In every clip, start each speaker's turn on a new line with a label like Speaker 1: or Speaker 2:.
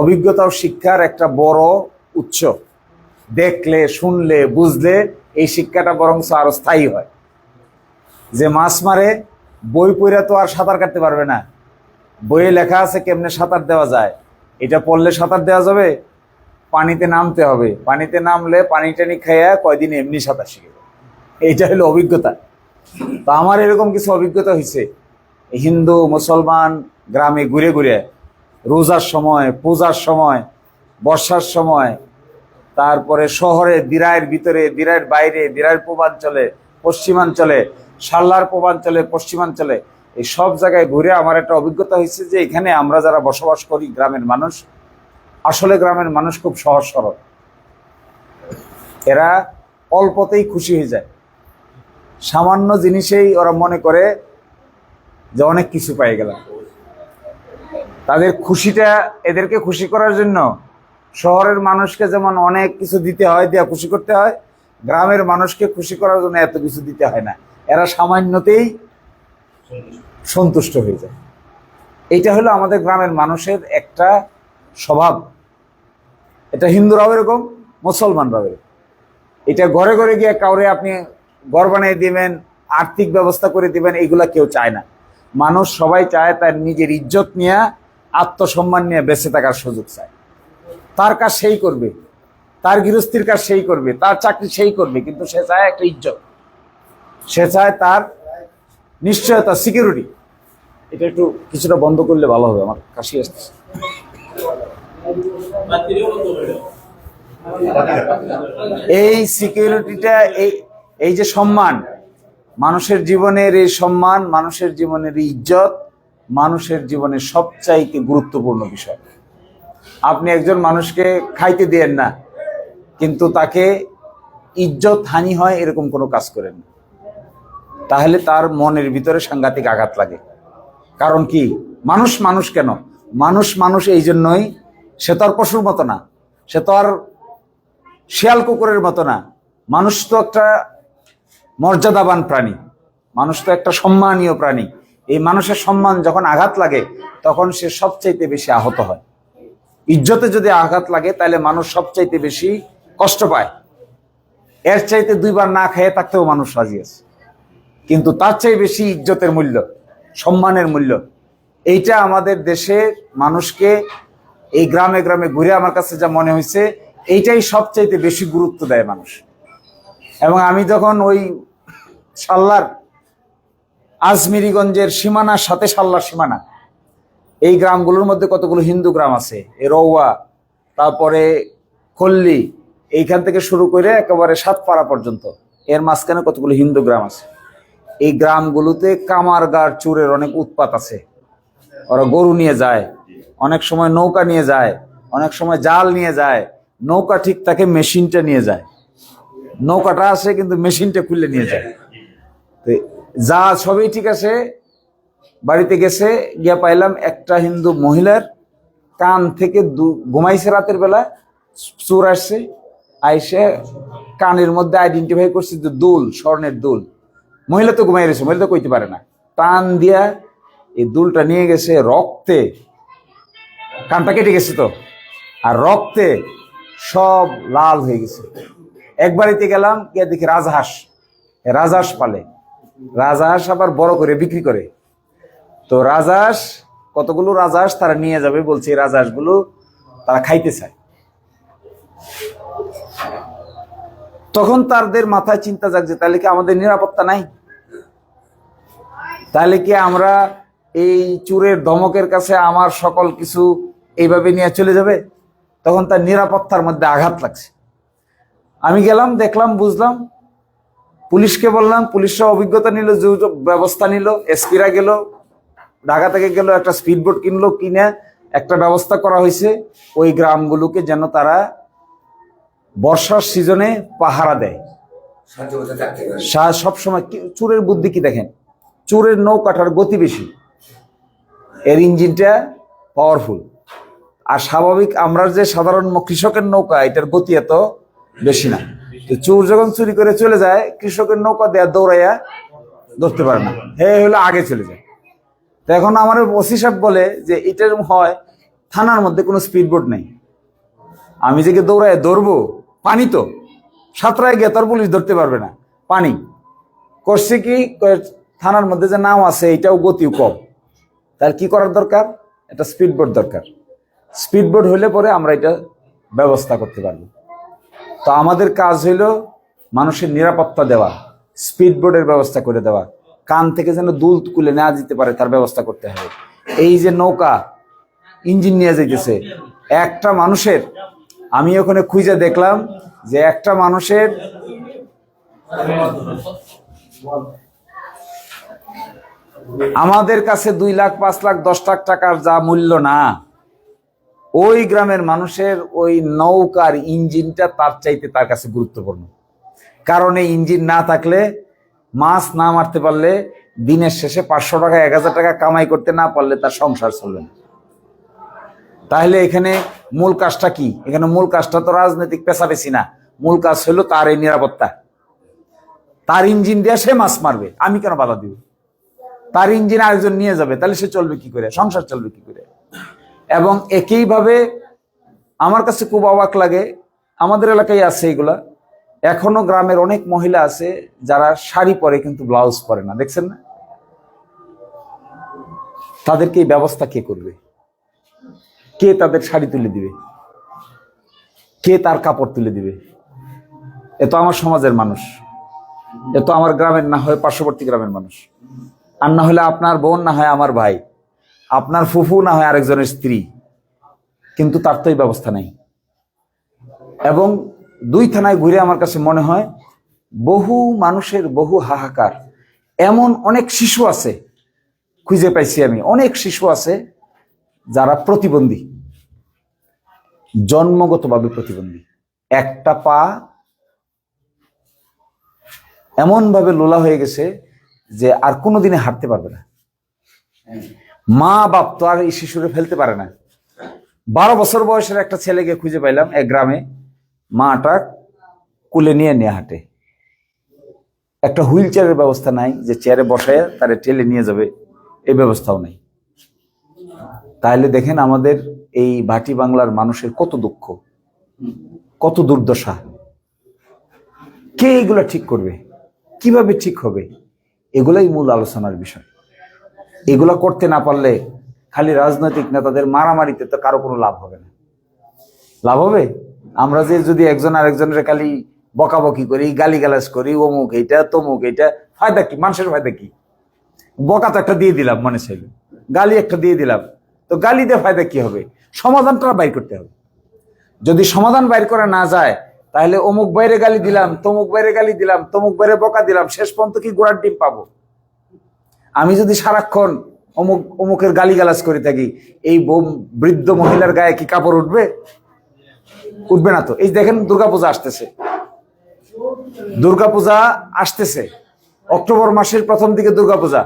Speaker 1: অভিজ্ঞতা ও শিক্ষার একটা বড় উৎস। দেখলে, শুনলে, বুঝলে এই শিক্ষাটা বরং আরও স্থায়ী হয়। যে মাছ মারে, বই পড়ে তো আর সাঁতার কাটতে পারবে না। বইয়ে লেখা আছে কেমনে সাঁতার দেওয়া যায়। এটা পড়লে সাঁতার দেওয়া যাবে, পানিতে নামতে হবে। পানিতে নামলে পানি টানি খাইয়া কয়দিন এমনি সাঁতার শিখে। এইটা হলো অভিজ্ঞতা। তো আমার এরকম কিছু অভিজ্ঞতা হয়েছে হিন্দু, মুসলমান, গ্রামে ঘুরে ঘুরে। রোজার সময়, পূজার সময়, বর্ষার সময়, তারপরে শহরে দিরাইয়ের ভিতরে, দিরাইয়ের বাইরে, দিরাইয়ের পূর্বাঞ্চলে, পশ্চিমাঞ্চলে, সাল্লার পূর্বাঞ্চলে, পশ্চিমাঞ্চলে, এই সব জায়গায় ঘুরে আমার একটা অভিজ্ঞতা হয়েছে যে এখানে আমরা যারা বসবাস করি গ্রামের মানুষ, আসলে গ্রামের মানুষ খুব সহজ সরল। এরা অল্পতেই খুশি হয়ে যায়। সামান্য জিনিসেই ওরা মনে করে যে অনেক কিছু পাই গেলাম। তাদের খুশিটা এদেরকে খুশি করার জন্য শহরের মানুষকে যেমন অনেক কিছু দিতে হয় দেওয়া খুশি করতে হয়, গ্রামের মানুষকে খুশি করার জন্য এত কিছু দিতে হয় না। এরা সামান্যতেই সন্তুষ্ট হয়ে যায়। এইটা হলো আমাদের গ্রামের মানুষের একটা স্বভাব। এটা হিন্দুরাও এরকম, মুসলমানরাও এরকম। এটা ঘরে ঘরে গিয়ে কাউরে আপনি ঘর বানিয়ে দিবেন, আর্থিক ব্যবস্থা করে দিবেন, এগুলা কেউ চায় না। মানুষ সবাই চায় তার নিজের ইজ্জত নিয়ে আত্মসম্মান নিয়ে বেঁচে থাকার সুযোগ চায়। তার কাজ সেই করবে, তার গৃহস্থির কাজ সেই করবে, তার চাকরি সেই করবে, কিন্তু সে চায় একটা ইজ্জত। সে চায় তার নিশ্চয়তা সিকিউরিটি এটা একটু কিছুটা বন্ধ করলে ভালো হবে, আমার কাশি আসতেছে। এই সিকিউরিটিটা এই এই যে সম্মান, মানুষের জীবনের এই সম্মান, মানুষের জীবনের ইজ্জত মানুষের জীবনের সবচাইতে গুরুত্বপূর্ণ বিষয়। আপনি একজন মানুষকে খাইতে দেন না, কিন্তু তাকে ইজ্জত হানি হয় এরকম কোনো কাজ করেন না। তাহলে তার মনের ভিতরে সাংঘাতিক আঘাত লাগে। কারণ কি? মানুষ মানুষ কেন? মানুষ মানুষ এই জন্যই সে তো আর পশুর মতো না। সে তো আর শিয়াল কুকুরের মতো না। মানুষ তো একটা মর্যাদাবান প্রাণী। মানুষ তো একটা সম্মানীয় প্রাণী। এই মানুষের সম্মান যখন আঘাত লাগে, তখন সে সবচাইতে বেশি আহত হয়। ইজ্জতে যদি আঘাত লাগে, তাহলে মানুষ সবচাইতে বেশি কষ্ট পায়। এর চাইতে দুইবার না খেয়ে থাকতেও মানুষ রাজি আছে। কিন্তু তার চেয়ে বেশি ইজ্জতের মূল্য, সম্মানের মূল্য। এইটা আমাদের দেশের মানুষকে এই গ্রামে গ্রামে ঘুরে আমার কাছে যা মনে হয়েছে, এইটাই সবচাইতে বেশি গুরুত্ব দেয় মানুষ। এবং আমি যখন ওই সাল্লার আজমিরিগঞ্জের সীমানার সাথে সাল্লার সীমানা। এই গ্রামগুলোর মধ্যে কতগুলো হিন্দু গ্রাম আছে? রৌয়া তারপরে খল্লি, এইখান থেকে শুরু করে একেবারে সাতপাড়া পর্যন্ত। এর মাঝখানে কতগুলো হিন্দু গ্রাম আছে? এই গ্রামগুলোতে কামারগার চুরের অনেক উৎপাত আছে। ওরা গরু নিয়ে যায়, অনেক সময় নৌকা নিয়ে যায়, অনেক সময় জাল নিয়ে যায়, নৌকা ঠিক তাকে মেশিনটা নিয়ে যায়। নৌকাটা আছে কিন্তু মেশিনটা খুলে নিয়ে যায়। তো যা সবই ঠিক আছে, বাড়িতে গেছে, গিয়া পাইলাম একটা হিন্দু মহিলার কান থেকে ঘুমাইছে রাতের বেলা, চোর আসছে, আইসে কানের মধ্যে আইডেন্টিফাই করছে যে দুল, স্বর্ণের দুল। মহিলা তো ঘুমাই রয়েছে, মহিলা তো কইতে পারে না। টান দিয়া এই দুলটা নিয়ে গেছে রক্তে। কানটা কেটে গেছে তো। আর রক্তে সব লাল হয়ে গেছে। এক বাড়িতে গেলাম, গিয়ে দেখি রাজহাঁস রাজহাঁস পালে। রাজহাঁস আবার বড় করে বিক্রি করে। তো রাজহাঁস, কতগুলো রাজহাঁস তারা নিয়ে যাবে বলছে, এই রাজহাঁসগুলো তারা খাইতে চায়। তখন তাদের মাথায় চিন্তা জাগছে, তাহলে কি আমাদের নিরাপত্তা নাই? তাহলে কি আমরা এই চুরের ধমকের কাছে আমার সকল কিছু এইভাবে নিয়ে চলে যাবে? তখন তার নিরাপত্তার মধ্যে আঘাত লাগছে। আমি গেলাম, দেখলাম, বুঝলাম পুলিশকে বললাম, পুলিশরা অভিজ্ঞতা নিল ব্যবস্থা নিল, এসপিরা গেল, ঢাকা থেকে গেল, একটা স্পিডবোট কিনলো, কিনে একটা ব্যবস্থা করা হয়েছে। ওই গ্রামগুলোকে যেন তারা বর্ষার সিজনে পাহারা দেয়। সবসময় চোরের বুদ্ধি কি দেখেন? চোরের নৌকাটার গতি বেশি। এর ইঞ্জিনটা পাওয়ারফুল আর স্বাভাবিক, আমরা যে সাধারণ কৃষকের নৌকা, এটার গতি এত বেশি না। তো চোর যখন চুরি করে চলে যায়, কৃষকের নৌকা দেয়া দৌড়াইয়া ধরতে পারে না। হে হলো আগে চলে যায়। তো এখন আমার ওসি সাহেব বলে যে, এটা হয়, থানার মধ্যে কোনো স্পিড বোট নেই। আমি যে দৌড়ায় ধরবো, পানি তো। সাঁতরায় গিয়ে তোর পুলিশ ধরতে পারবে না, পানি। করছে কি থানার মধ্যে যে নাম আছে, এটাও গতিও কম। তাহলে কি করার দরকার? একটা স্পিড বোট দরকার। স্পিড বোট হলে পরে আমরা এটা ব্যবস্থা করতে পারব। তো আমাদের কাজ হইল মানুষের নিরাপত্তা দেওয়া স্পিড বোর্ডের ব্যবস্থা করে দেওয়া, কান থেকে যেন দুল কুলে না দিতে পারে তার ব্যবস্থা করতে হবে। এই যে নৌকা, ইঞ্জিন নিয়ে যাইতেছে, একটা মানুষের, আমি ওখানে খুঁজে দেখলাম যে একটা মানুষের আমাদের কাছে দুই লাখ, পাঁচ লাখ, দশ লাখ টাকার যা মূল্য না। ওই গ্রামের মানুষের ওই নৌকার ইঞ্জিনটা তার চাইতে তার কাছে গুরুত্বপূর্ণ। কারণ এই ইঞ্জিন না থাকলে, মাছ না মারতে পারলে দিনের শেষে পাঁচশো টাকা, এক হাজার টাকা কামাই করতে না পারলে তার সংসার চলবে না। তাহলে এখানে মূল কাজটা কি? এখানে মূল কাজটা তো রাজনৈতিক পেশা পেশাপেশি না। মূল কাজ হলো তার এই নিরাপত্তা। তার ইঞ্জিন দিয়ে সে মাছ মারবে। আমি কেন বাধা দিব? তার ইঞ্জিন আরেকজন নিয়ে যাবে, তাহলে সে চলবে কি করে? সংসার চলবে কি করে? এবং একইভাবে আমার কাছে খুব অবাক লাগে। আমাদের এলাকায় আছে এগুলা। এখনও গ্রামের অনেক মহিলা আছে যারা শাড়ি পরে কিন্তু ব্লাউজ পরে না, দেখছেন না? তাদেরকে এই ব্যবস্থা কে করবে? কে তাদের শাড়ি তুলে দিবে? কে তার কাপড় তুলে দিবে? এ তো আমার সমাজের মানুষ। এ তো আমার গ্রামের না হয় পার্শ্ববর্তী গ্রামের মানুষ। আর না হলে আপনার বোন, না হয় আমার ভাই। আপনার ফুফু না হয় আরেকজনের স্ত্রী। কিন্তু তার তো এই ব্যবস্থা নেই। এবং দুই থানায় ঘুরে আমার কাছে মনে হয়, বহু মানুষের বহু হাহাকার। এমন অনেক শিশু আছে, খুঁজে পাইছি আমি। অনেক শিশু আছে যারা প্রতিবন্ধী। জন্মগতভাবে প্রতিবন্ধী। একটা পা এমনভাবে লোলা হয়ে গেছে যে আর কোনোদিনে হাঁটতে পারবে না। মা বাপ তো আর এই শিশুরে ফেলতে পারে না। বারো বছর বয়সের একটা ছেলেকে খুঁজে পাইলাম এক গ্রামে। মাটা কুলে নিয়ে নিয়ে হাঁটে। একটা হুইল চেয়ারের ব্যবস্থা নাই, যে চেয়ারে বসায় তারে ঠেলে নিয়ে যাবে, এই ব্যবস্থাও নেই। তাহলে দেখেন আমাদের এই ভাটি বাংলার মানুষের কত দুঃখ, কত দুর্দশা। কে এগুলো ঠিক করবে? কীভাবে ঠিক হবে? এগুলাই মূল আলোচনার বিষয়। এগুলো করতে না পারলে খালি রাজনৈতিক নেতাদের মারামারিতে তো কারও কোনো লাভ হবে না। লাভ হবে? আমরা যে যদি একজন আরেকজনের খালি বকাবকি করি, গালিগালাজ করি, অমুক এইটা, তমুক এইটা, ফায়দা কি? মানুষের ফায়দা কি? বকা তো একটা দিয়ে দিলাম মনে চাইলে গালি একটা দিয়ে দিলাম। তো গালি দিয়ে ফায়দা কি হবে? সমাধানটা বাইর করতে হবে। যদি সমাধান বাইর করা না যায়, তাহলে অমুক বাইরে গালি দিলাম, তমুক বাইরে গালি দিলাম, তমুক বাইরে বকা দিলাম, শেষ পর্যন্ত কি গোড়ার ডিম পাবো? আমি যদি সারাক্ষণ অমুক, অমুকের গালি গালাজ করে থাকি, এই বৃদ্ধ মহিলার গায়ে কি কাপড় উঠবে? উঠবে না তো। এই দেখেন দুর্গাপূজা আসতেছে। দুর্গাপূজা আসতেছে। অক্টোবর মাসের প্রথম দিকে দুর্গাপূজা।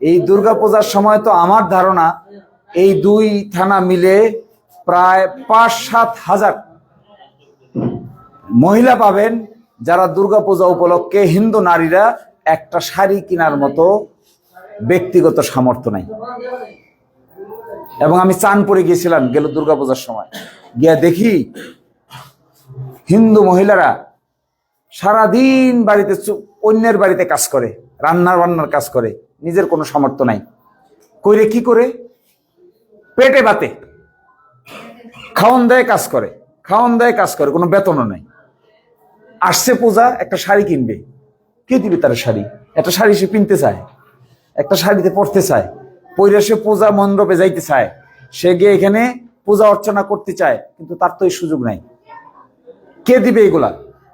Speaker 1: এই দুর্গাপূজার সময় তো আমার ধারণা এই দুই থানা মিলে প্রায় পাঁচ সাত হাজার মহিলা পাবেন যারা দুর্গাপূজা উপলক্ষে হিন্দু নারীরা একটা শাড়ি কেনার মতো ব্যক্তিগত সামর্থ্য নাই। এবং আমি চানপুরে গিয়েছিলাম, গেল দুর্গাপূজার সময়। গিয়া দেখি হিন্দু মহিলারা সারাদিন বাড়িতে অন্যের বাড়িতে কাজ করে, রান্নার বান্নার কাজ করে, নিজের কোনো সামর্থ্য নাই। কইরে কি করে? পেটে বাতে খাওয়ন দেয় কাজ করে খাওয়ন দেয় কাজ করে, কোনো বেতনও নাই। আসছে পূজা, একটা শাড়ি কিনবে। কে দিবে তার শাড়ি? একটা শাড়ি সে কিনতে চায়। একটা শাড়িতে পড়তে চায়, পইরে সে পূজা মণ্ডপে যাইতে চায়। সে গিয়ে এখানে পূজা অর্চনা করতে চায়, কিন্তু তার তো এই সুযোগ নাই। কে দিবে এগুলা?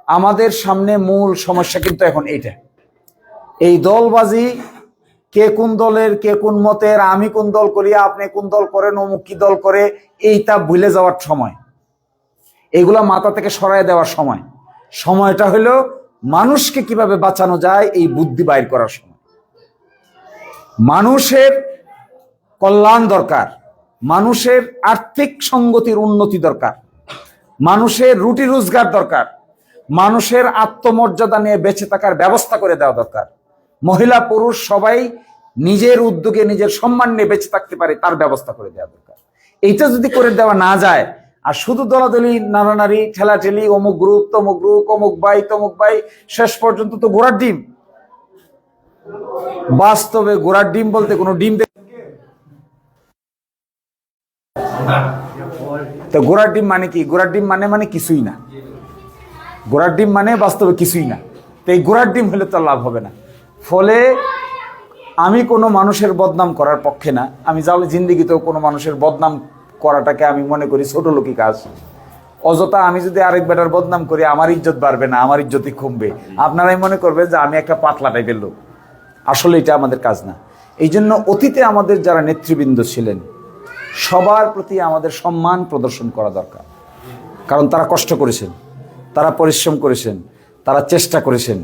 Speaker 1: আমাদের সামনে মূল সমস্যা কিন্তু এখন এইটা। এই দলবাজি, কে কোন দলের, কে কোন মতের, আমি কোন দল করি, আপনি কোন দল করেন, অমুক কি দল করে, এইটা ভুলে যাওয়ার সময়। এগুলা মাথা থেকে সরাই দেওয়ার সময়। সময়টা হলো মানুষকে কীভাবে বাঁচানো যায়, এই বুদ্ধি বাইর করার সময়। মানুষের কল্যাণ দরকার, মানুষের আর্থিক সঙ্গতির উন্নতি দরকার, মানুষের রুটি রোজগার দরকার, মানুষের আত্মমর্যাদা নিয়ে বেঁচে থাকার ব্যবস্থা করে দেওয়া দরকার। মহিলা, পুরুষ সবাই নিজের উদ্যোগে নিজের সম্মান নিয়ে বেঁচে থাকতে পারে, তার ব্যবস্থা করে দেওয়া দরকার। এইটা যদি করে দেওয়া না যায়, আর শুধু দলাদলি, নাড়ানাড়ি, ঠেলাঠেলি, অমুক গ্রুপ তমুক গ্রুপ অমুক ভাই, তমুক ভাই, শেষ পর্যন্ত তো ঘোড়ার ডিম। বাস্তবে ঘোড়ার ডিম বলতে কোনো ডিম তো ঘোড়ার ডিম মানে কি? ঘোড়ার ডিম মানে মানে কিছুই না। ঘোড়ার ডিম মানে বাস্তবে কিছুই না। তো এই ঘোড়ার ডিম হলে তো লাভ হবে না। ফলে আমি কোনো মানুষের বদনাম করার পক্ষে না। আমি যাও জিন্দিগিতেও কোনো মানুষের বদনাম করাটাকে আমি মনে করি ছোট লোকই কাজ। অযথা আমি যদি আরেক বেটার বদনাম করি, আমার ইজ্জত বাড়বে না, আমার ইজ্জতই কমবে। আপনারাই মনে করবেন যে আমি একটা পাতলা টাইপের লোক। আসলে এটা আমাদের কাজ না। এই জন্য অতীতে আমাদের যারা নেতৃবৃন্দ ছিলেন, সবার প্রতি আমাদের সম্মান প্রদর্শন করা দরকার। কারণ তারা কষ্ট করেছেন, তারা পরিশ্রম করেছেন, তারা চেষ্টা করেছেন।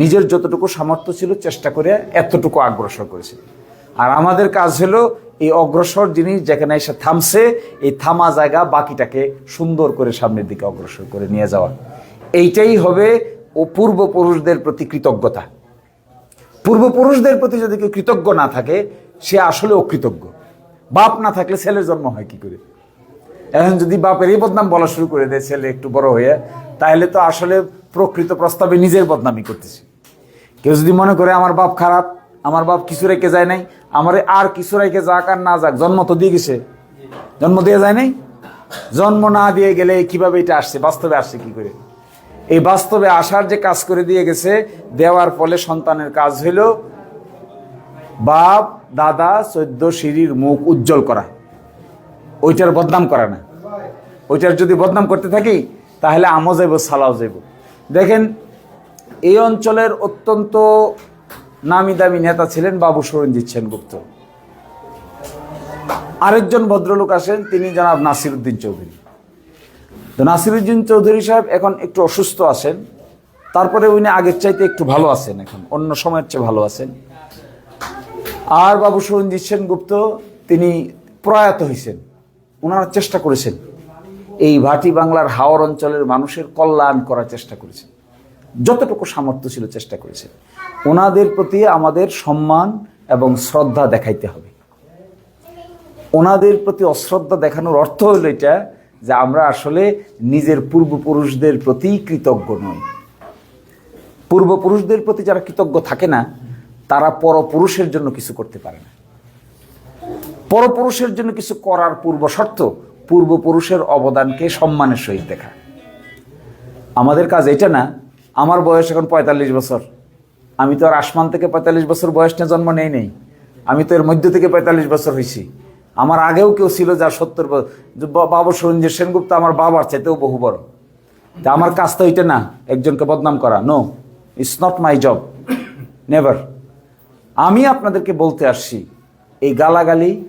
Speaker 1: নিজের যতটুকু সামর্থ্য ছিল চেষ্টা করে এতটুকু অগ্রসর করেছেন। আর আমাদের কাজ হলো এই অগ্রসর জিনিস যেখানে এসে থামছে, এই থামা জায়গা বাকিটাকে সুন্দর করে সামনের দিকে অগ্রসর করে নিয়ে যাওয়া। এইটাই হবে ও পূর্বপুরুষদের প্রতি কৃতজ্ঞতা। পূর্বপুরুষদের প্রতি যদি কেউ কৃতজ্ঞ না থাকে, সে আসলে অকৃতজ্ঞ বাপ না থাকলে ছেলের জন্ম হয় কি করে? এখন যদি বাপের এই বদনাম বলা শুরু করে দেয়, ছেলে একটু বড় হয়ে, তাহলে তো আসলে প্রকৃত প্রস্তাবে নিজের বদনামি করতেছে। কেউ যদি মনে করে, আমার বাপ খারাপ, আমার বাপ কিছু রেখে যায় নাই, আমার আর কিছু রেখে যাক আর না যাক, জন্ম তো দিয়ে গেছে। জন্ম দিয়ে যায় নাই? জন্ম না দিয়ে গেলে কীভাবে এটা আসছে? বাস্তবে আসছে কি করে? এই বাস্তবে আসার যে কাজ করে দিয়ে গেছে, দেওয়ার ফলে সন্তানের কাজ হইল বাপ, দাদা, চোদ্দ সিঁড়ির মুখ উজ্জ্বল করা। ওইটার বদনাম করা না। ওইটার যদি বদনাম করতে থাকি, তাহলে আমও যাইব, সালাও যাইব। দেখেন, এই অঞ্চলের অত্যন্ত নামি দামি নেতা ছিলেন বাবু সরঞ্জিৎ সেনগুপ্ত। আরেকজন ভদ্রলোক আসেন, তিনি জনাব নাসিরুদ্দিন চৌধুরী। তো নাসিরুদ্দিন চৌধুরী সাহেব এখন একটু অসুস্থ আছেন। তারপরে উনি আগের চাইতে একটু ভালো আছেন এখন, অন্য সময়ের চেয়ে ভালো আছেন। আর বাবু সরঞ্জিৎ সেনগুপ্ত, তিনি প্রয়াত হয়েছেন ওনারা চেষ্টা করেছেন এই ভাটি বাংলার হাওর অঞ্চলের মানুষের কল্যাণ করার চেষ্টা করেছেন। যতটুকু সামর্থ্য ছিল চেষ্টা করেছেন। ওনাদের প্রতি আমাদের সম্মান এবং শ্রদ্ধা দেখাইতে হবে। ওনাদের প্রতি অশ্রদ্ধা দেখানোর অর্থ হলো এটা যে আমরা আসলে নিজের পূর্বপুরুষদের প্রতি কৃতজ্ঞ নই। পূর্বপুরুষদের প্রতি যারা কৃতজ্ঞ থাকে না, তারা পরপুরুষের জন্য কিছু করতে পারে না। পরপুরুষের জন্য কিছু করার পূর্ব শর্ত, পূর্বপুরুষের অবদানকে সম্মানের সহিত দেখা। আমাদের কাজ এটা না, আমার বয়স এখন পঁয়তাল্লিশ বছর। আমি তো আর আসমান থেকে পঁয়তাল্লিশ বছর বয়স নিয়ে জন্ম নেই নেই। আমি তো এর মধ্য থেকে পঁয়তাল্লিশ বছর হয়েছি আমার আগেও কেউ ছিল সত্তর যে বা- বাবু সরঞ্জিৎ সেনগুপ্ত আমার বাবার চাইতেও বহু বড়। তা আমার কাজ তো এটা না, একজনকে বদনাম করা। No it's not my job never আমি আপনাদেরকে বলতে আসছি, এই গালাগালি,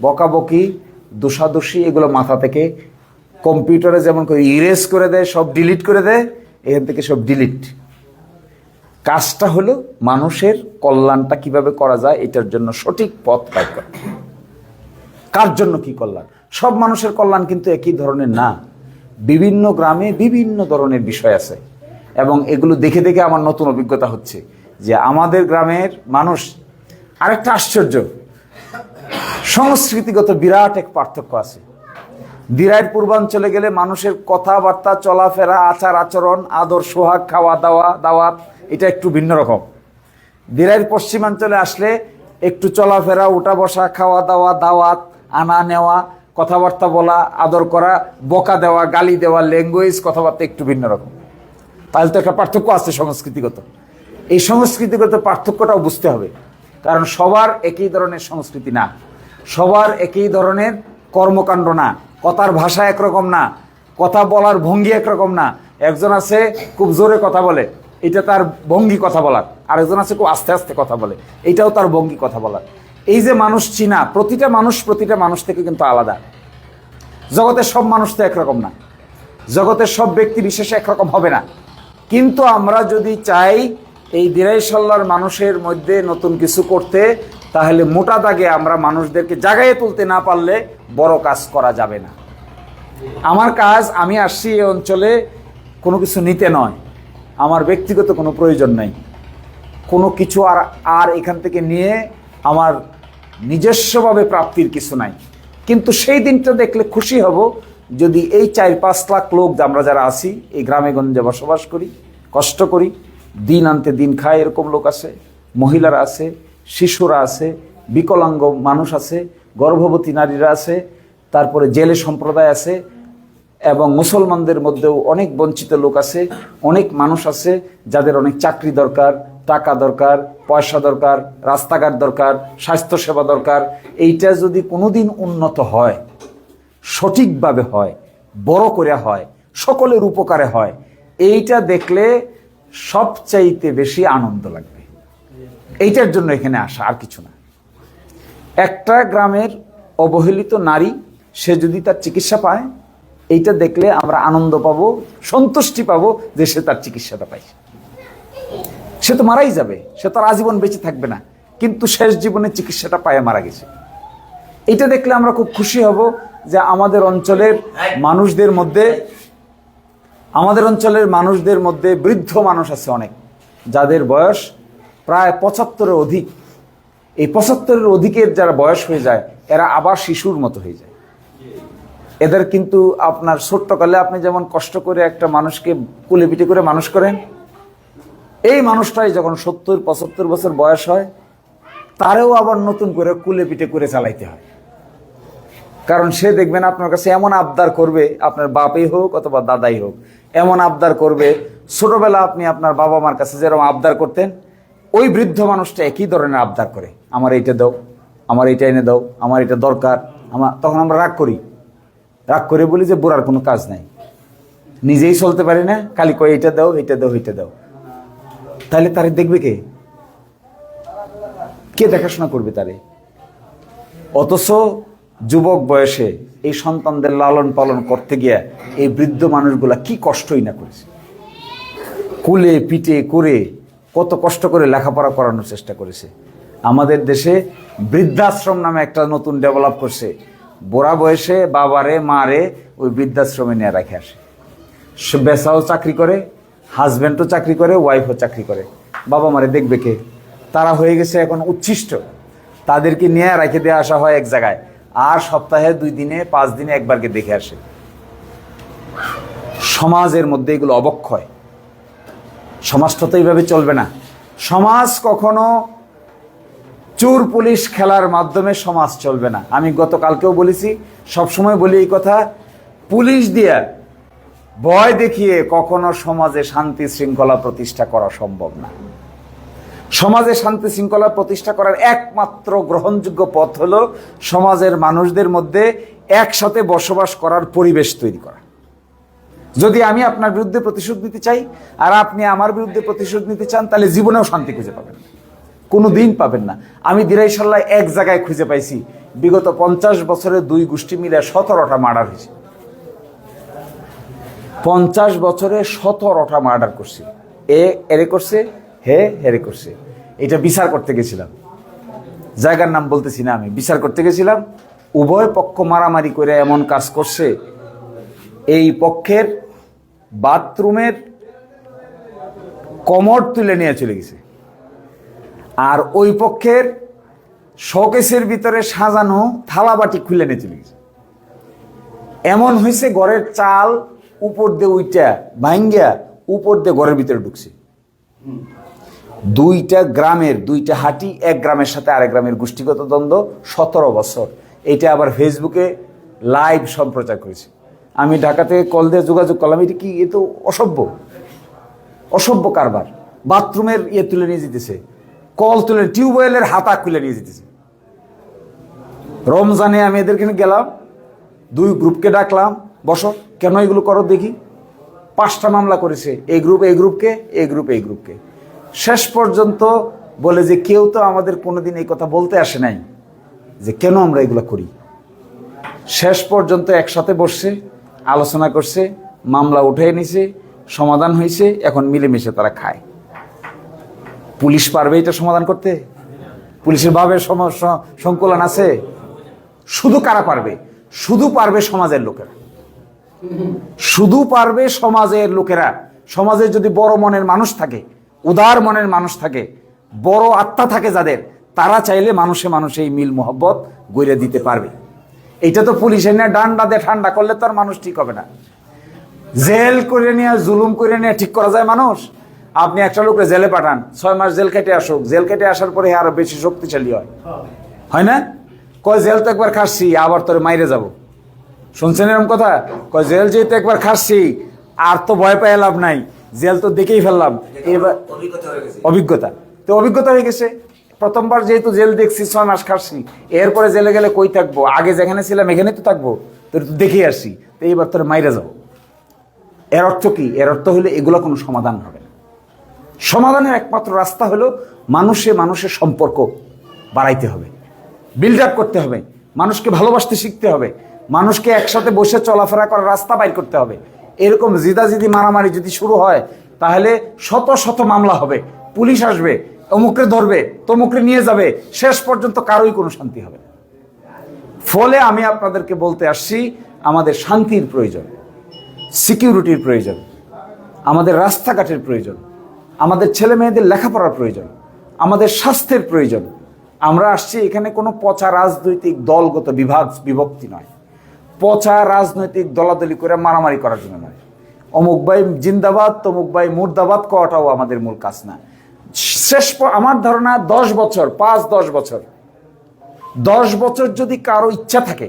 Speaker 1: বকাবকি, দোষাদোষী, এগুলো মাথা থেকে কম্পিউটারে যেমন করে ইরেজ করে দেয়, সব ডিলিট করে দেয়, এখান থেকে সব ডিলিট কাজটা হলো মানুষের কল্যাণটা কীভাবে করা যায়, এটার জন্য সঠিক পথ পাই করা। কার জন্য কি কল্যাণ? সব মানুষের কল্যাণ কিন্তু একই ধরনের না। বিভিন্ন গ্রামে বিভিন্ন ধরনের বিষয় আছে। এবং এগুলো দেখে দেখে আমার নতুন অভিজ্ঞতা হচ্ছে যে আমাদের গ্রামের মানুষ, আরেকটা আশ্চর্য, সংস্কৃতিগত বিরাট এক পার্থক্য আছে। দিরাইয়ের পূর্বাঞ্চলে গেলে মানুষের কথাবার্তা, চলাফেরা, আচার আচরণ, আদর, সোহাগ, খাওয়া দাওয়া, দাওয়াত, এটা একটু ভিন্ন রকম। দিরাইয়ের পশ্চিমাঞ্চলে আসলে একটু চলাফেরা, উঠা বসা, খাওয়া দাওয়া, দাওয়াত আনা নেওয়া, কথাবার্তা বলা, আদর করা, বকা দেওয়া, গালি দেওয়া, ল্যাঙ্গুয়েজ, কথাবার্তা একটু ভিন্ন রকম। তাহলে তো একটা পার্থক্য আছে সংস্কৃতিগত। এই সংস্কৃতিগত পার্থক্যটাও বুঝতে হবে। কারণ সবার একই ধরনের সংস্কৃতি না। সবার একই ধরনের কর্মকাণ্ড না। কথার ভাষা একরকম না। কথা বলার ভঙ্গি একরকম না। একজন আছে খুব জোরে কথা বলে। এটা তার ভঙ্গি কথা বলার। আরেকজন আছে খুব আস্তে আস্তে কথা বলে। এটাও তার ভঙ্গি কথা বলার। এই যে মানুষ চিনা, প্রতিটা মানুষ প্রতিটা মানুষ থেকে কিন্তু আলাদা। জগতের সব মানুষ তো একরকম না। জগতের সব ব্যক্তি বিশেষ একরকম হবে না। কিন্তু আমরা যদি চাই এই দিরাইশাল্লার মানুষের মধ্যে নতুন কিছু করতে, তাহলে মোটা দাগে আমরা মানুষদেরকে জাগাইয়ে তুলতে না পারলে বড় কাজ করা যাবে না। আমার কাজ, আমি আসছি এই অঞ্চলে, কোনো কিছু নিতে নয়। আমার ব্যক্তিগত কোনো প্রয়োজন নাই। কোনো কিছু আর আর এখান থেকে নিয়ে আমার নিজস্বভাবে প্রাপ্তির কিছু নাই। কিন্তু সেই দিনটা দেখলে খুশি হব যদি এই চার পাঁচ লাখ লোক আমরা যারা আছি, এই গ্রামে গঞ্জে বসবাস করি, কষ্ট করি, দিন আনতে দিন খায় এরকম লোক আছে, মহিলারা আছে, শিশুরা আছে, বিকলাঙ্গ মানুষ আছে, গর্ভবতী নারীরা আছে, তারপরে জেলে সম্প্রদায় আছে, এবং মুসলমানদের মধ্যেও অনেক বঞ্চিত লোক আছে, অনেক মানুষ আছে, যাদের অনেক চাকরি দরকার টাকা দরকার, পয়সা দরকার, রাস্তাঘাট দরকার, স্বাস্থ্যসেবা দরকার, এইটা যদি কোনোদিন উন্নত হয়, সঠিকভাবে হয়, বড় করে হয়, সকলের উপকারে হয়, এইটা দেখলে সবচাইতে বেশি আনন্দ লাগবে। এইটার জন্য এখানে আসা আর কিছু না। একটা গ্রামের অবহেলিত নারী, সে যদি তার চিকিৎসা পায়, এইটা দেখলে আমরা আনন্দ পাবো, সন্তুষ্টি পাবো যে সে তার চিকিৎসাটা পাইছে। সে তো মারাই যাবে, সে তো আর আজীবন বেঁচে থাকবে না। কিন্তু শেষ জীবনে চিকিৎসাটা পায়ে মারা গেছে। এটা দেখলে আমরা খুব খুশি হব যে আমাদের অঞ্চলের মানুষদের মধ্যে, আমাদের অঞ্চলের মানুষদের মধ্যে বৃদ্ধ মানুষ আছে অনেক, যাদের বয়স প্রায় পঁচাত্তরের অধিক। এই পঁচাত্তরের অধিকের যারা বয়স হয়ে যায়, এরা আবার শিশুর মতো হয়ে যায়। এদের কিন্তু আপনার ছোট্টকালে আপনি যেমন কষ্ট করে একটা মানুষকে কুলে পিটে করে মানুষ করেন এই মানুষটাই যখন সত্তর, পঁচাত্তর বছর বয়স হয়, তারেও আবার নতুন করে কুলে পিটে করে চালাইতে হয়। কারণ সে দেখবেন আপনার কাছে এমন আবদার করবে, আপনার বাপই হোক অথবা দাদাই হোক, এমন আবদার করবে, ছোটবেলা আপনি আপনার বাবা মার কাছে যেরকম আবদার করতেন, ওই বৃদ্ধ মানুষটা একই ধরনের আবদার করে, আমার এইটা দাও, আমার এইটা এনে দাও, আমার এটা দরকার, আমার তখন আমরা রাগ করি। রাগ করে বলি যে, বুড়ার কোনো কাজ নাই। নিজেই চলতে পারি না, খালি কয়, এইটা দাও এইটা দাও এইটা দাও। তাহলে তারে দেখবে কে? কে দেখাশোনা করবে তারে? অথচ যুবক বয়সে এই সন্তানদের লালন পালন করতে গিয়ে এই বৃদ্ধ মানুষগুলা কি কষ্টই না করেছে। কুলে পিটে করে কত কষ্ট করে লেখাপড়া করানোর চেষ্টা করেছে। আমাদের দেশে বৃদ্ধাশ্রম নামে একটা নতুন ডেভেলপ করছে। বুড়া বয়সে বাবারে, মারে ওই বৃদ্ধাশ্রমে নিয়ে রাখে আসে। বেসাও চাকরি করে হাজব্যান্ডও চাকরি করে ওয়াইফও চাকরি করে। বাবা মারে দেখবে কে? তারা হয়ে গেছে এখন উচ্ছিষ্ট। তাদেরকে নিয়ে রেখে দিয়ে আসা হয় এক জায়গায়। আর সপ্তাহে দুই দিনে, পাঁচ দিনে একবারকে দেখে আসে। সমাজের মধ্যে এগুলো অবক্ষয়। সমাজটা তো এইভাবে চলবে না। সমাজ কখনো চোর পুলিশ খেলার মাধ্যমে সমাজ চলবে না। আমি গতকালকেও বলেছি, সবসময় বলি এই কথা, পুলিশ দিয়ে ভয় দেখিয়ে কখনো সমাজে শান্তি শৃঙ্খলা প্রতিষ্ঠা করা সম্ভব না। সমাজে শান্তি শৃঙ্খলা প্রতিষ্ঠা করার একমাত্র গ্রহণযোগ্য পথ হলো সমাজের মানুষদের মধ্যে একসাথে বসবাস করার পরিবেশ তৈরি করা। যদি আমি আপনার বিরুদ্ধে প্রতিশোধ নিতে চাই, আর আপনি আমার বিরুদ্ধে প্রতিশোধ নিতে চান, তাহলে জীবনেও শান্তি খুঁজে পাবেন কোনো দিন পাবেন না। আমি দিরাইশাল্লায় এক জায়গায় খুঁজে পাইছি, বিগত পঞ্চাশ বছরে দুই গোষ্ঠী মিলে সতেরোটা মার্ডার হয়েছে। পঞ্চাশ বছরে সতেরোটা মার্ডার করছে। এ, এরে করছে, হে, হেরে করছে। এটা বিচার করতে গেছিলাম। জায়গার নাম বলতেছি না আমি, বিচার করতে গেছিলাম। উভয় পক্ষ মারামারি করে এমন কাজ করছে। এই পক্ষের বাথরুমের কমর তুলে নিয়ে চলে গেছে। আর ওই পক্ষের শোকেসের ভিতরে সাজানো থালাবাটি খুলে নিয়ে চলে গেছে। এমন হয়েছে ঘরের চাল উপর দিয়ে উইটা ভাঙ্গিয়া উপর দিয়ে ঘরের ভিতরে ঢুকছে। দুইটা গ্রামের, দুইটা হাটি, এক গ্রামের সাথে আরেক গ্রামের গোষ্ঠীগত দ্বন্দ্ব, সতেরো বছর। এটা আবার ফেসবুকে লাইভ সম্প্রচার করেছে। আমি ঢাকা থেকে কল দিয়ে যোগাযোগ করলাম, এটা কি, এ তো অসভ্য। অসভ্য কারবার। বাথরুমের ইয়ে তুলে নিয়ে যেতেছে। কল তুলে, টিউবওয়েলের হাতা খুলে নিয়ে যেতেছে। রমজানে আমি এদেরকে গেলাম, দুই গ্রুপকে ডাকলাম, বসো। কেন এগুলো করো দেখি? পাঁচটা মামলা করেছে এই গ্রুপ এই গ্রুপকে এই গ্রুপ এই গ্রুপকে শেষ পর্যন্ত বলে যে কেউ তো আমাদের কোনোদিন এই কথা বলতে আসে নাই, যে কেন আমরা এগুলো করি? শেষ পর্যন্ত একসাথে বসছে, আলোচনা করছে, মামলা উঠে নিছে, সমাধান হয়েছে, এখন মিলেমিশে তারা খায়। পুলিশ পারবে এটা সমাধান করতে? পুলিশের ভাবে সংকলন আছে? শুধু কারা পারবে? শুধু পারবে সমাজের লোকেরা। শুধু পারবে সমাজের লোকেরা। সমাজে যদি বড় মনের মানুষ থাকে উদার মনের মানুষ থাকে বড় আত্মা থাকে যাদের তারা চাইলে মানুষে মানুষে এই মিল মোহব্বত গড়ে দিতে পারবে। এটা তো পুলিশ এনে ডান্ডা দিয়ে ঠান্ডা করলে তো আর মানুষ ঠিক হবে না। জেল করে নিয়ে জুলুম করে নিয়ে ঠিক করা যায় মানুষ? আপনি একটা লোককে জেলে পাঠান ছয় মাস জেল কেটে আসুক। জেল কেটে আসার পরে আরও বেশি শক্তিশালী হয়। হয়। না? কয় জেল তো একবার খাচ্ছি আবার তোরে মাইরে যাব। শুনছেন এরকম কথা? কয় জেল যেহেতু একবার খাচ্ছি আর তো ভয় পাই লাভ নাই। জেল তো দেখেই ফেললাম। এবার
Speaker 2: অভিজ্ঞতা
Speaker 1: অভিজ্ঞতা। তো অভিজ্ঞতা হয়ে গেছে। প্রথমবার যেহেতু জেল দেখছি ছয় মাস খাচ্ছি। এরপরে জেলে গেলে কই থাকব? আগে যেখানে ছিলাম এখানে তো থাকব। তোর তো দেখে আসছি। তো এইবার তোর মাইরে যাব। এর অর্থ কি? এর অর্থ হলে এগুলো কোনো সমাধান হবে না। সমাধানের একমাত্র রাস্তা হলো মানুষে মানুষের সম্পর্ক বাড়াইতে হবে। বিল্ড আপ করতে হবে। মানুষকে ভালোবাসতে শিখতে হবে। মানুষকে একসাথে বসে চলাফেরা করার রাস্তা বাইর করতে হবে। এরকম জিদাজিদি মারামারি যদি শুরু হয়, তাহলে শত শত মামলা হবে। পুলিশ আসবে অমুকরে ধরবে, তমুকরে নিয়ে যাবে, শেষ পর্যন্ত কারোই কোনো শান্তি হবে ফলে আমি আপনাদেরকে বলতে আসছি, আমাদের শান্তির প্রয়োজন, সিকিউরিটির প্রয়োজন, আমাদের রাস্তাঘাটের প্রয়োজন, আমাদের ছেলে মেয়েদের লেখাপড়ার প্রয়োজন, আমাদের স্বাস্থ্যের প্রয়োজন। আমরা আসছি এখানে কোনো পচা রাজনৈতিক দলগত বিভাগ, বিভক্তি নয়। পচা রাজনৈতিক দলাদলি করে মারামারি করার জন্য নয়। অমুক ভাই জিন্দাবাদ, তমুক ভাই মুর্দাবাদ কওয়াটাও আমাদের মূল কাজ না। শেষ আমার ধারণা দশ বছর, পাঁচ দশ বছর। দশ বছর যদি কারও ইচ্ছা থাকে,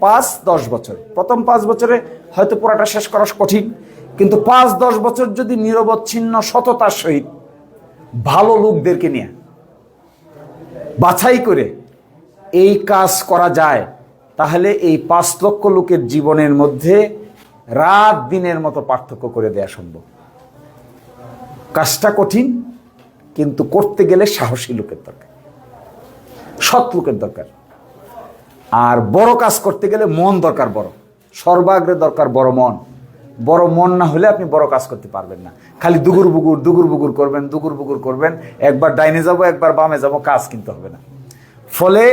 Speaker 1: পাঁচ দশ বছর। প্রথম পাঁচ বছরে হয়তো পুরাটা শেষ করা কঠিন, কিন্তু পাঁচ দশ বছর যদি নিরবচ্ছিন্ন সততার সহিত ভালো লোকদেরকে নিয়ে বাছাই করে এই কাজ করা যায় তাহলে এই পাঁচ লক্ষ লোকের জীবনের মধ্যে রাত দিনের মতো পার্থক্য করে দেয়া সম্ভব। কাজটা কঠিন, কিন্তু করতে গেলে সাহসী লোকের দরকার। সৎ লোকের দরকার। আর বড় কাজ করতে গেলে মন দরকার বড়। সর্বাগ্রে দরকার বড় মন। বড় মন না হলে আপনি বড় কাজ করতে পারবেন না। খালি দুগুর বুগুর দুগুর বুগুর করবেন, দুগুর বুগুর করবেন। একবার ডাইনে যাব, একবার বামে যাব, কাজ কিন্তু হবে না। ফলে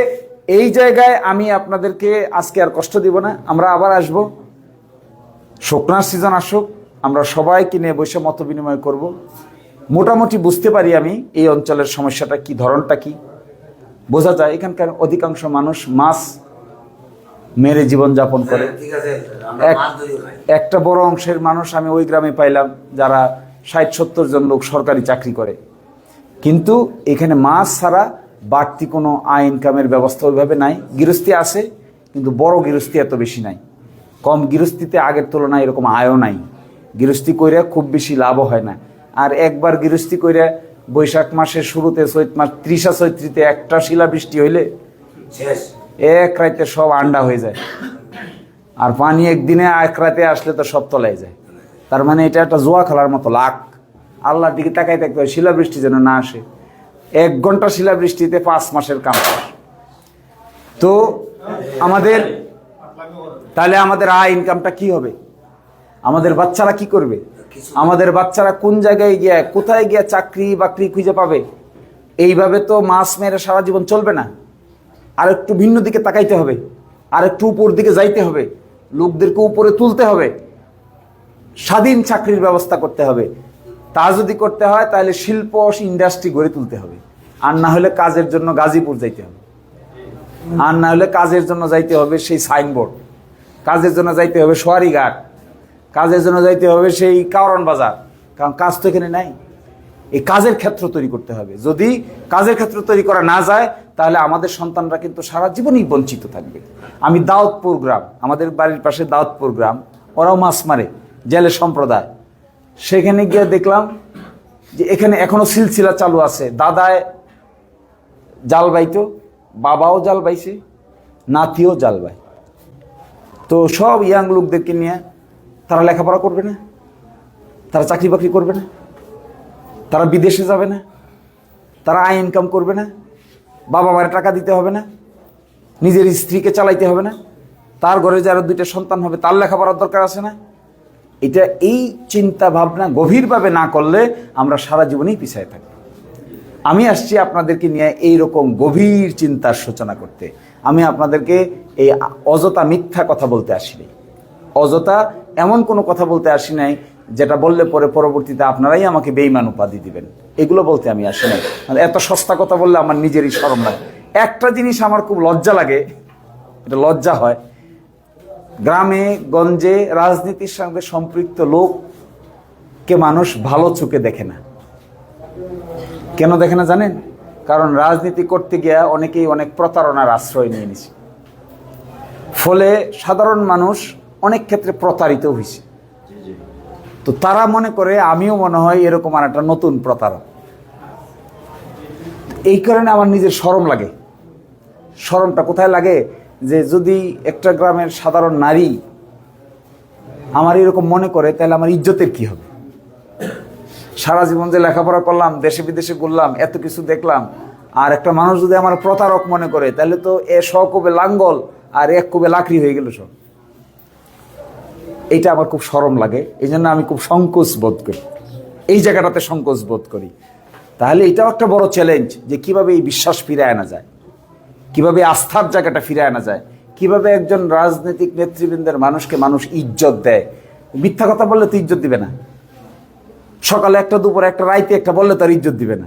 Speaker 1: এই জায়গায় আমি আপনাদেরকে আজকে আর কষ্ট দিব না। আমরা আবার আসব। শুকনার সিজন আসুক আমরা সবাইকে নিয়ে বসে মত বিনিময় করব। মোটামুটি বুঝতে পারি আমি এই অঞ্চলের সমস্যাটা কি ধরনটা কি। বোঝা যায় এখানকার অধিকাংশ মানুষ মাছ মেরে জীবন যাপন করে।
Speaker 2: হ্যাঁ,
Speaker 1: একটা বড় অংশের মানুষ আমি ওই গ্রামে পাইলাম যারা ষাট সত্তর জন লোক সরকারি চাকরি করে। কিন্তু এখানে মাছ ছাড়া বাড়তি কোনো আয় ইনকামের ব্যবস্থা ওইভাবে নাই। গৃহস্থী আছে কিন্তু বড় গৃহস্থী এত বেশি নাই। কম গৃহস্থিতে আগের তুলনায় এরকম আয়ও নাই। গৃহস্থী কইরা খুব বেশি লাভও হয় না। আর একবার গৃহস্থী কইরা বৈশাখ মাসের শুরুতে চৈত মাস ত্রিশা চৈত্রীতে একটা শিলাবৃষ্টি হইলে এক রাতে সব আন্ডা হয়ে যায়। আর পানি একদিনে এক রাতে আসলে তো সব তলায় যায়। তার মানে এটা একটা জোয়া খেলার মতো লাখ। আল্লাহর দিকে তাকাই থাকতে হয় শিলাবৃষ্টি যেন না আসে। এক ঘণ্টা শিলাবৃষ্টিতে পাঁচ মাসের কাম তো আমাদের, তাহলে আমাদের আয় ইনকামটা কি হবে? আমাদের বাচ্চারা কি করবে? আমাদের বাচ্চারা কোন জায়গায় গিয়ে, কোথায় গিয়ে চাকরি বাকরি খুঁজে পাবে? এইভাবে তো মাছ মেরে সারা জীবন চলবে না। আর একটু ভিন্ন দিকে তাকাইতে হবে। আর একটু উপর দিকে যাইতে হবে। লোকদেরকে উপরে তুলতে হবে। স্বাধীন চাকরির ব্যবস্থা করতে হবে। তা যদি করতে হয়, তাহলে শিল্প ইন্ডাস্ট্রি গড়ে তুলতে হবে। আর না হলে কাজের জন্য গাজীপুর যাইতে হবে। আর না হলে কাজের জন্য যাইতে হবে সেই সাইনবোর্ড কাজের জন্য যাইতে হবে সোয়ারিঘাট। কাজের জন্য যাইতে হবে সেই কাওরান বাজার। কারণ কাজ তো এখানে নাই। এই কাজের ক্ষেত্র তৈরি করতে হবে। যদি কাজের ক্ষেত্র তৈরি করা না যায়, তাহলে আমাদের সন্তানরা কিন্তু সারা জীবনই বঞ্চিত থাকবে। আমি দাউদপুর গ্রাম, আমাদের বাড়ির পাশে দাউদপুর গ্রাম, ওরাও মাছ মারে, জেলে সম্প্রদায়। সেখানে গিয়ে দেখলাম যে এখানে এখনও সিলসিলা চালু আছে। দাদায় জাল বাইতো, বাবাও জাল বাইছে, নাতিও জাল বাই। তো সব ইয়াং লোকদেরকে নিয়ে তারা লেখাপড়া করবে না, তারা চাকরি বাকরি করবে না, তারা বিদেশে যাবে না, তারা আয় ইনকাম করবে না, বাবা মায়ের টাকা দিতে হবে না, নিজের স্ত্রীকে চালাইতে হবে না, তার ঘরে যারা দুইটা সন্তান হবে তার লেখাপড়ার দরকার আছে না। এটা এই চিন্তা ভাবনা গভীরভাবে না করলে আমরা সারা জীবনেই পিছিয়ে থাকব। আমি আসছি আপনাদেরকে নিয়ে এই রকম গভীর চিন্তার সূচনা করতে। আমি আপনাদেরকে এই অযথা মিথ্যা কথা বলতে আসিনি। অযথা এমন কোনো কথা বলতে আসি নাই, যেটা বললে পরে পরবর্তীতে আপনারাই আমাকে বেইমান উপাধি দিবেন। এগুলো বলতে আমি আসি নাই। মানে এত সস্তা কথা বললে আমার নিজেরই সরম লাগে। একটা জিনিস আমার খুব লজ্জা লাগে, এটা লজ্জা হয় গ্রামে, গঞ্জে, রাজনীতির সঙ্গে সম্পৃক্ত লোককে মানুষ ভালো চোখে দেখে না। কেন দেখে না জানেন? কারণ রাজনীতি করতে গিয়া অনেকেই অনেক প্রতারণার আশ্রয় নিয়ে নিছে। ফলে সাধারণ মানুষ অনেক ক্ষেত্রে প্রতারিত হয়েছে তো তারা মনে করে, আমিও মনে হয় এরকম আর একটা নতুন প্রতারক। এই কারণে আমার নিজের শরম লাগে। শরমটা কোথায় লাগে? যে যদি একটা গ্রামের সাধারণ নারী আমার এরকম মনে করে, তাহলে আমার ইজ্জতের কি হবে? সারা জীবন যে লেখাপড়া করলাম, দেশে বিদেশে ঘুরলাম, এত কিছু দেখলাম, আর একটা মানুষ যদি আমার প্রতারক মনে করে, তাহলে তো এ শ কবে লাঙ্গল আর এক কবে লাকড়ি হয়ে গেল সব। এইটা আমার খুব সরম লাগে এই জন্য আমি খুব সংকোচ বোধ করি। এই জায়গাটাতে সংকোচ বোধ করি। তাহলে এটাও একটা বড় চ্যালেঞ্জ যে কীভাবে এই বিশ্বাস ফিরে আনা যায়। কীভাবে আস্থার জায়গাটা ফিরে আনা যায়? কীভাবে একজন রাজনৈতিক নেতৃবৃন্দের মানুষকে মানুষ ইজ্জত দেয়? মিথ্যা কথা বললে তো ইজ্জত দিবে না। সকালে একটা, দুপুরে একটা, রাইতে একটা বললে তার ইজ্জত দিবে না।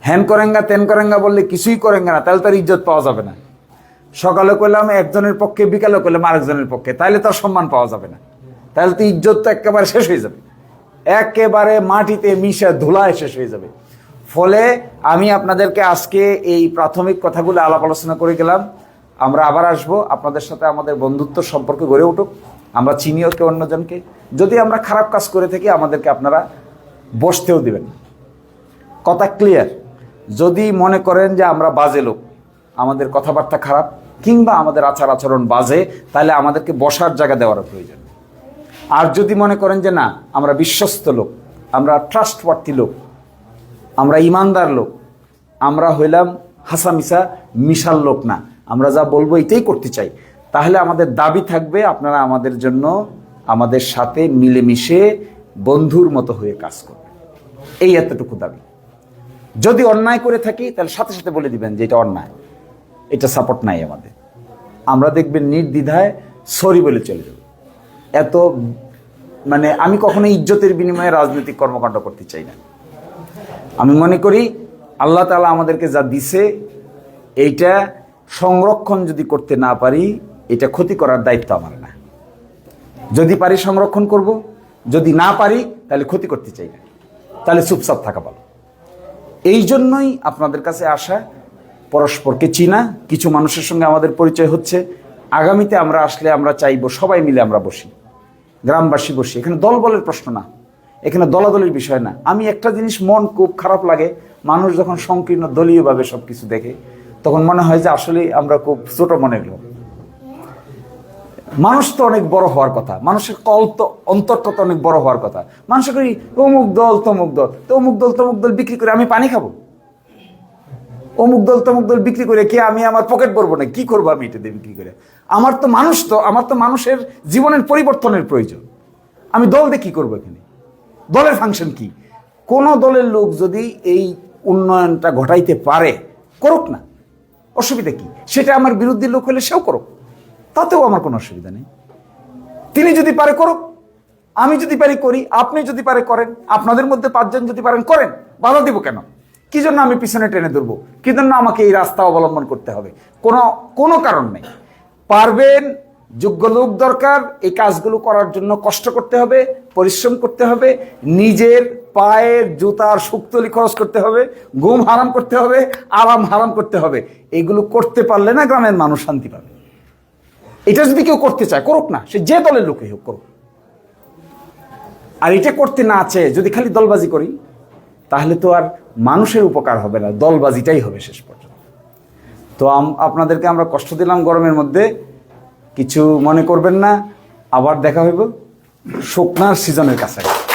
Speaker 1: হ্যান করেঙ্গা, তেন করেঙ্গা বললে কিছুই করেঙ্গা না, তাহলে তার ইজ্জত পাওয়া যাবে না। সকালে করলাম একজনের পক্ষে, বিকালে করলাম আরেকজনের পক্ষে, তাহলে তার সম্মান পাওয়া যাবে না। তাহলে তো ইজ্জত তো একেবারে শেষ হয়ে যাবে। একেবারে মাটিতে মিশে ধুলায় শেষ হয়ে যাবে। ফলে আমি আপনাদেরকে আজকে এই প্রাথমিক কথাগুলো আলাপ আলোচনা করে গেলাম। আমরা আবার আসব। আপনাদের সাথে আমাদের বন্ধুত্ব সম্পর্ক গড়ে উঠুক। আমরা চিনিও কে অন্যজনকে। যদি আমরা খারাপ কাজ করে থাকি, আমাদেরকে আপনারা বসতেও দিবেন কথা ক্লিয়ার যদি মনে করেন যে আমরা বাজে লোক, আমাদের কথাবার্তা খারাপ, কিংবা আমাদের আচার আচরণ বাজে, তাহলে আমাদেরকে বসার জায়গা দেওয়ার প্রয়োজন। আর যদি মনে করেন যে না, আমরা বিশ্বস্ত লোক, আমরা ট্রাস্টওয়ার্থী লোক আমরা ইমানদার লোক। আমরা হইলাম হাসামিসা মিশাল লোক না। আমরা যা বলব এটাই করতে চাই। তাহলে আমাদের দাবি থাকবে আপনারা আমাদের জন্য আমাদের সাথে মিলেমিশে বন্ধুর মতো হয়ে কাজ করবেন। এই এতটুকু দাবি। যদি অন্যায় করে থাকি, তাহলে সাথে সাথে বলে দিবেন যে এটা অন্যায়। এটা সাপোর্ট নাই আমাদের। আমরা দেখবেন নির্দ্বিধায় সরি বলে চলে যাব। এত মানে আমি কখনো ইজ্জতের বিনিময়ে রাজনৈতিক কর্মকাণ্ড করতে চাই না। আমি মনে করি আল্লাহ তালা আমাদেরকে যা দিছে, এইটা সংরক্ষণ যদি করতে না পারি, এটা ক্ষতি করার দায়িত্ব আমার না। যদি পারি সংরক্ষণ করব, যদি না পারি, তাহলে ক্ষতি করতে চাই না। তাহলে চুপচাপ থাকা ভালো। এই জন্যই আপনাদের কাছে আসা, পরস্পরকে চিনা, কিছু মানুষের সঙ্গে আমাদের পরিচয় হচ্ছে। আগামীতে আমরা আসলে আমরা চাইব, সবাই মিলে আমরা বসি। গ্রামবাসী বসি। এখানে দলবলের প্রশ্ন না। এখানে দলাদলির বিষয় না। আমি একটা জিনিস মন খুব খারাপ লাগে, মানুষ যখন সংকীর্ণ দলীয়ভাবে সব কিছু দেখে, তখন মনে হয় যে আসলে আমরা খুব ছোট মনের লোক। মানুষ তো অনেক বড় হওয়ার কথা, মানুষের কল তো, অন্তরটা তো অনেক বড় হওয়ার কথা। মানুষ করি, অমুক দল, তমুক দল, তো অমুক দল, তমুক দল বিক্রি করে আমি পানি খাব? অমুক দল, তমুক দল বিক্রি করে কে আমি আমার পকেট ভরবো না কি করব আমি এটা দিয়ে বিক্রি করে? আমার তো মানুষ তো, আমার তো মানুষের জীবনের পরিবর্তনের প্রয়োজন। আমি দল দিয়ে কি করব এখানে? দলের ফাংশন কি? কোন দলের লোক যদি এই উন্নয়নটা ঘটাইতে পারে, করুক না, অসুবিধা কি? সেটা আমার বিরুদ্ধে লোক হলে সেও করুক। তাতেও আমার কোনো অসুবিধা নেই। তিনি যদি পারে করুক, আমি যদি পারি করি, আপনি যদি পারে করেন, আপনাদের মধ্যে পাঁচজন যদি পারেন, করেন, বাধা দিব কেন? কি জন্য আমি পিছনে টেনে ধরবো? কি জন্য আমাকে এই রাস্তা অবলম্বন করতে হবে? কোনো কোনো কারণ নেই। পারবেন যোগ্য লোক দরকার, এই কাজগুলো করার জন্য কষ্ট করতে হবে, পরিশ্রম করতে হবে, নিজের পায়ের জুতার সুক্তলি খরচ করতে হবে, ঘুম হারাম করতে হবে, আরাম হারাম করতে হবে। এগুলো করতে পারলে না গ্রামের মানুষ শান্তি পাবে। এটা যদি কেউ করতে চায়, করুক না, সে যে দলের লোকই হোক করুক। আর এটা করতে না চেয়ে যদি খালি দলবাজি করি, তাহলে তো আর মানুষের উপকার হবে না, দলবাজিটাই হবে শেষ পর্যন্ত। তো আপনাদেরকে আমরা কষ্ট দিলাম গরমের মধ্যে। কিছু মনে করবেন না আবার দেখা হইব শুকনার সিজনের কাছাকাছি।